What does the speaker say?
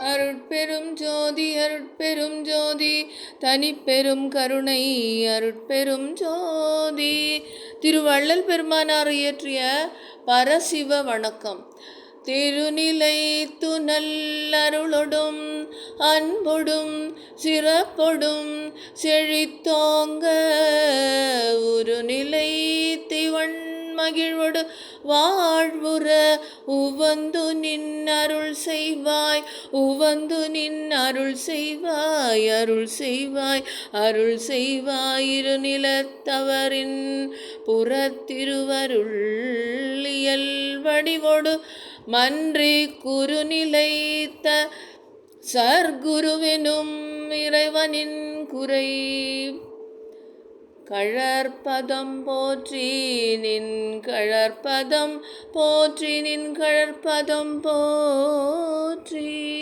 அருட்பெரும் ஜோதி அருட்பெரும் ஜோதி தனிப்பெரும் கருணை அருட்பெரும் ஜோதி. திருவள்ளல் பெருமானார் இயற்றிய பரசிவ வணக்கம். திருநிலை துணல்லருளொடும் அன்பொடும் சிறப்பொடும் செழித்தோங்க. உருநிலை திவன் மகிழ்வொடு வாழ்வுற உவந்து நின் அருள் செய்வாய் உவந்து நின் அருள் செய்வாய் அருள் செய்வாய் அருள் செய்வாய் இருநிலத்தவரின் புறத்திருவருள் இயல் வடிவொடு மன்றி குறுநிலைத்த சர்க்குருவெனும் இறைவனின் குறை. கழற்பதம் போற்றி நின் கழற்பதம் போற்றி நின் கழற்பதம் போற்றி.